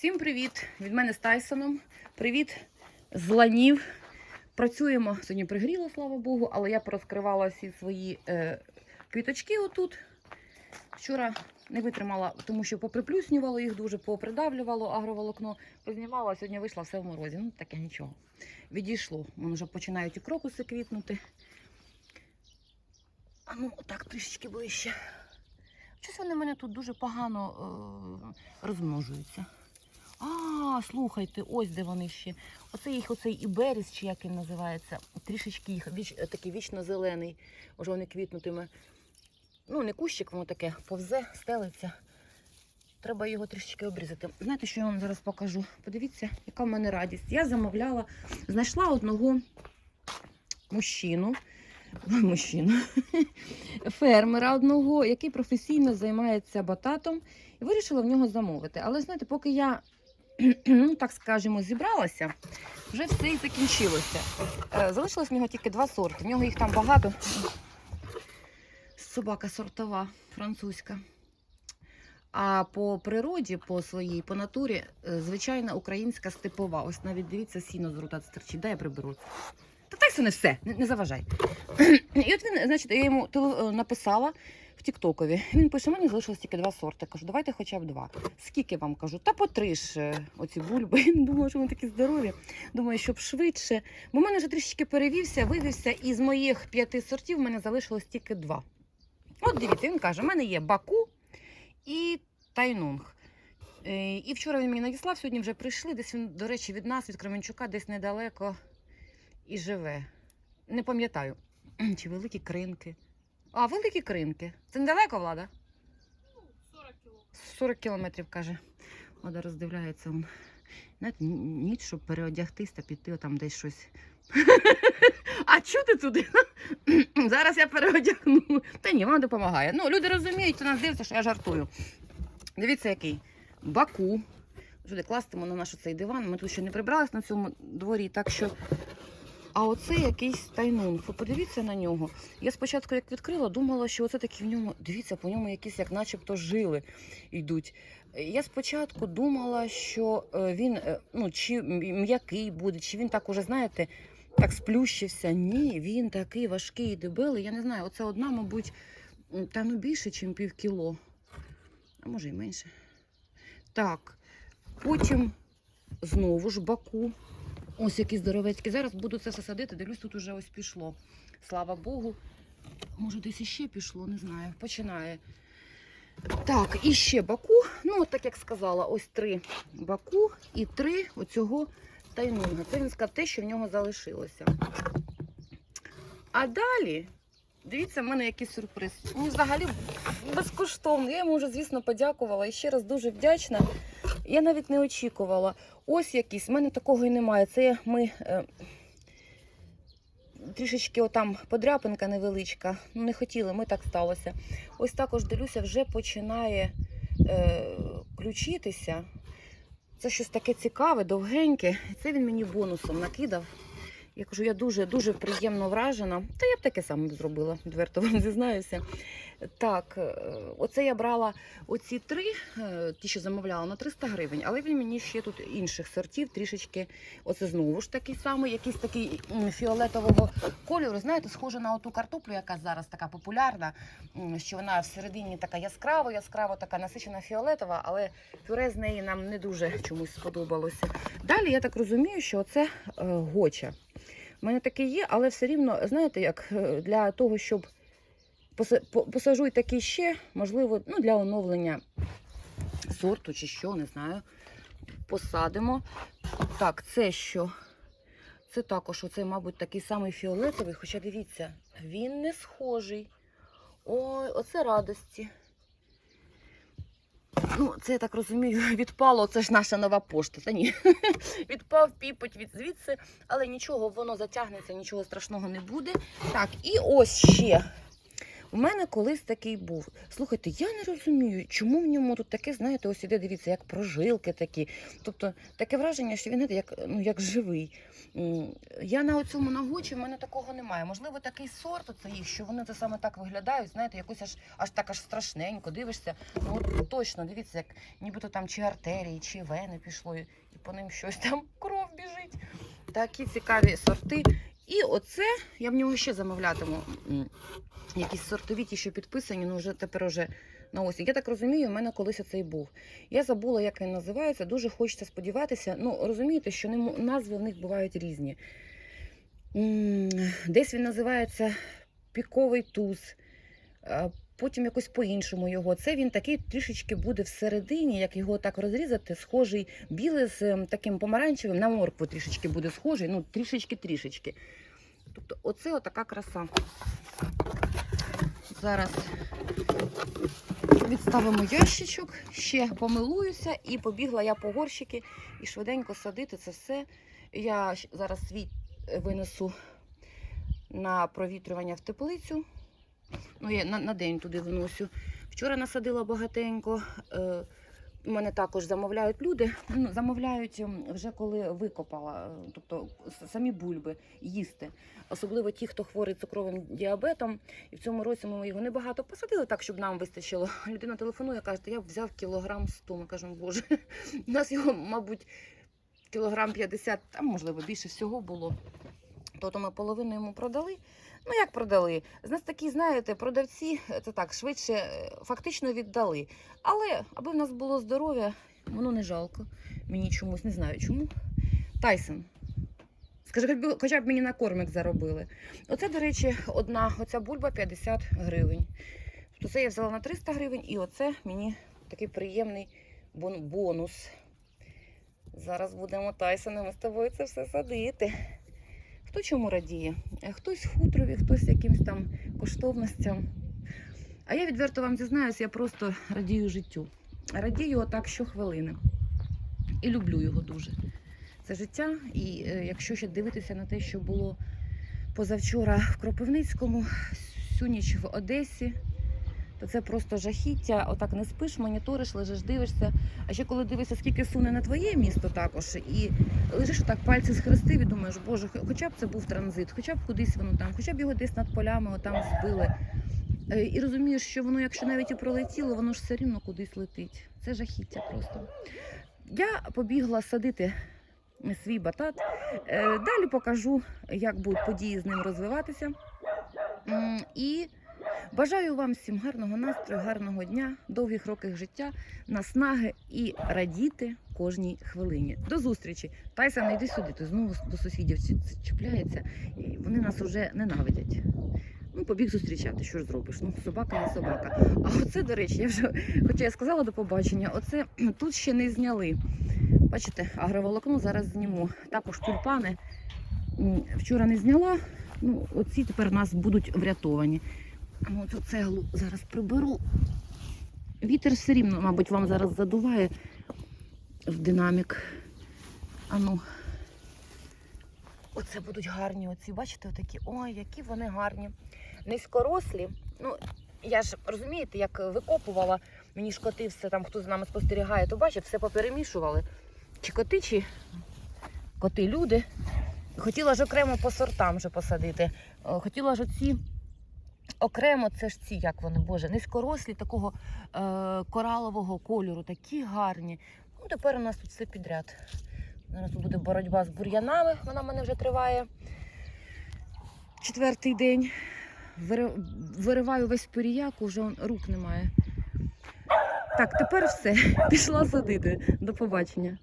Всім привіт! Від мене з Тайсоном. Привіт з ланів. Працюємо. Сьогодні пригріло, слава Богу, але я порозкривала всі свої е, квіточки отут. Вчора не витримала, тому що поприплюснювало їх дуже, попридавлювало агроволокно. Познімала, а сьогодні вийшла все в морозі. Ну, таке нічого. Відійшло. Вони вже починають і крокуси квітнути. А ну, так, трішечки ближче. Щось вони в мене тут дуже погано е, розмножуються. А, слухайте, ось де вони ще. Оце їх оцей іберіс, чи як він називається. Трішечки їх віч, такий вічно-зелений. Уже вони квітнутиме. Ну, не кущик, воно таке повзе, стелиться. Треба його трішечки обрізати. Знаєте, що я вам зараз покажу? Подивіться, яка в мене радість. Я замовляла, знайшла одного мужчину, мужчину, фермера одного, який професійно займається бататом, і вирішила в нього замовити. Але знаєте, поки я, так скажемо, зібралася, вже все і закінчилося. Е, Залишилось в нього тільки два сорти. В нього їх там багато. Собака сортова, французька. А по природі, по своїй, по натурі, е, звичайна українська степова. Ось навіть дивіться, сіно з рута стерчить. Дай я приберу. Та так це не все, не, не заважай. І от він, значить, я йому е, написала в Тіктокові. Він пише: мені залишилось тільки два сорти. Кажу, давайте хоча б два. Скільки вам кажу? Та по три ж оці бульби. Думаю, що вони такі здорові. Думаю, щоб швидше. Бо в мене вже трішечки перевівся, вивівся, і з моїх п'яти сортів в мене залишилось тільки два. От дивіться, він каже: в мене є баку і тайнунг. Е, І вчора він мені надіслав, сьогодні вже прийшли. Десь він, до речі, від нас, від Кременчука, десь недалеко і живе. Не пам'ятаю, чи великі кринки. А, великі кринки. Це недалеко, влада? 40 кіло. 40 кілометрів, каже. Влада роздивляється. Он. Знаєте, ніч, щоб переодягтись та піти там десь щось. А чого ти туди? Зараз я переодягну. Та ні, вона допомагає. Ну, люди розуміють, хто нас дивиться, що я жартую. Дивіться, який. Баку. Сюди кластимо на наш цей диван. Ми тут ще не прибрались на цьому дворі, так що. А оце якийсь тайнунг. Ви подивіться на нього. Я спочатку, як відкрила, думала, що оце такі в ньому, дивіться, по ньому якісь як начебто жили йдуть. Я спочатку думала, що е, він е, ну, чи м'який буде, чи він так уже, знаєте, так сплющився. Ні, він такий важкий і дебелий. Я не знаю, оце одна, мабуть, та ну більше, ніж пів кіло. А може і менше. Так. Потім знову ж баку. Ось які здоровецькі. Зараз буду це все садити. Дивлюсь, тут уже ось пішло. Слава Богу. Може, десь іще пішло, не знаю. Починає. Так, і ще баку. Ну, от так як сказала, ось три баку і три оцього тайнунга. Це він сказав те, що в нього залишилося. А далі, дивіться, в мене який сюрприз. Ну, взагалі безкоштовно. Я йому вже, звісно, подякувала і ще раз дуже вдячна. Я навіть не очікувала. Ось якийсь, в мене такого і немає. Це ми е, трішечки отам подряпинка невеличка. Ну, не хотіли, ми так сталося. Ось також дивлюся, вже починає е, ключитися. Це щось таке цікаве, довгеньке. Це він мені бонусом накидав. Я кажу, я дуже дуже приємно вражена. Та я б таке саме зробила, відверто вам зізнаюся. Так, е, оце я брала оці три, е, ті, що замовляла, на 300 гривень, але він мені ще тут інших сортів трішечки. Оце знову ж такий самий, якийсь такий фіолетового кольору. Знаєте, схоже на оту картоплю, яка зараз така популярна, що вона всередині така яскрава, яскрава, така насичена фіолетова, але пюре з неї нам не дуже чомусь сподобалося. Далі я так розумію, що це е, гоча. У мене таке є, але все рівно, знаєте, як для того, щоб посажу і такий ще, можливо, ну, для оновлення сорту чи що, не знаю. Посадимо. Так, це що? Це також, оце, мабуть, такий самий фіолетовий, хоча дивіться, він не схожий. Ой, оце радості. Ну, це я так розумію, відпало, це ж наша нова пошта. Та ні. Відпав піпоть від звідси, але нічого, воно затягнеться, нічого страшного не буде. Так, і ось ще. У мене колись такий був. Слухайте, я не розумію, чому в ньому тут таке, знаєте, ось іде, дивіться, як прожилки такі. Тобто таке враження, що він знаєте, як, ну, як живий. Я на цьому нагочі, в мене такого немає. Можливо, такий сорт оце їх, що вони це саме так виглядають, знаєте, якось аж аж так аж страшненько. Дивишся, ну от точно, дивіться, як нібито там чи артерії, чи вени пішло, і по ним щось там кров біжить. Такі цікаві сорти. І оце я в нього ще замовлятиму. Якісь сортові ті, що підписані, ну вже тепер уже на осінь. Я так розумію, в мене колись оцей був. Я забула, як він називається. Дуже хочеться сподіватися. Ну, розумієте, що назви в них бувають різні. Десь він називається піковий туз, потім якось по-іншому його. Це він такий трішечки буде всередині, як його так розрізати, схожий білий з ем, таким помаранчевим, на моркву трішечки буде схожий, ну трішечки-трішечки. Тобто, оце отака краса. Зараз відставимо ящичок, ще помилуюся і побігла я по горщики і швиденько садити це все. Я зараз свій е, винесу на провітрювання в теплицю. Ну, я на, на день туди виносю. Вчора насадила багатенько. Е, мене також замовляють люди. Ну, замовляють вже коли викопала, е, тобто самі бульби їсти. Особливо ті, хто хворий цукровим діабетом. І в цьому році ми його небагато посадили так, щоб нам вистачило. Людина телефонує, каже, я взяв кілограм 100. Ми кажемо, боже, у нас його, мабуть, кілограм 50, а можливо більше всього було. Тобто ми половину йому продали. Ну як продали? З нас такі, знаєте, продавці це так швидше е, фактично віддали. Але аби в нас було здоров'я, воно не жалко. Мені чомусь не знаю чому. Тайсон. Скажи, хоча б мені на кормик заробили. Оце, до речі, одна оця бульба 50 гривень. Тобто це я взяла на 300 гривень, і оце мені такий приємний бон- бонус. Зараз будемо Тайсонами з тобою це все садити. Хто чому радіє? Е, Хтось хутрові, хтось якимсь там коштовностям. А я відверто вам зізнаюся, я просто радію життю. Радію отак щохвилини. І люблю його дуже. Це життя. І е, якщо ще дивитися на те, що було позавчора в Кропивницькому, всю ніч в Одесі, то це просто жахіття. Отак не спиш, моніториш, лежиш, дивишся. А ще коли дивишся, скільки суне на твоє місто також, і лежиш отак пальці схрестив і думаєш, боже, хоча б це був транзит, хоча б кудись воно там, хоча б його десь над полями отам збили. Е, І розумієш, що воно, якщо навіть і пролетіло, воно ж все рівно кудись летить. Це жахіття просто. Я побігла садити свій батат. Е, Далі покажу, як будуть події з ним розвиватися. І бажаю вам всім гарного настрою, гарного дня, довгих років життя, наснаги і радіти кожній хвилині. До зустрічі! Тайсон, не йди сюди, ти знову до сусідів чіпляється, і вони нас вже ненавидять. Ну, побіг зустрічати, що ж зробиш? Ну, собака є собака. А оце, до речі, я вже, хоча я сказала до побачення, оце тут ще не зняли. Бачите, агроволокно зараз зніму. Також тюльпани. Вчора не зняла. Ну, оці тепер у нас будуть врятовані. Ну, цю цеглу зараз приберу. Вітер все рівно, мабуть, вам зараз задуває в динамік. Ану. Оце будуть гарні оці, бачите, отакі. Ой, які вони гарні. Низькорослі. Ну, я ж розумієте, як викопувала, мені ж коти все там, хто за нами спостерігає, то бачить, все поперемішували. Чи коти, чи коти люди. Хотіла ж окремо по сортам вже посадити. Е, Хотіла ж оці окремо, це ж ці, як вони, боже, низькорослі такого е, коралового кольору, такі гарні. Ну, тепер у нас тут все підряд. Зараз буде боротьба з бур'янами, вона в мене вже триває. Четвертий день. Вириваю весь пиріяк, уже рук немає. Так, тепер все. Пішла садити. До побачення.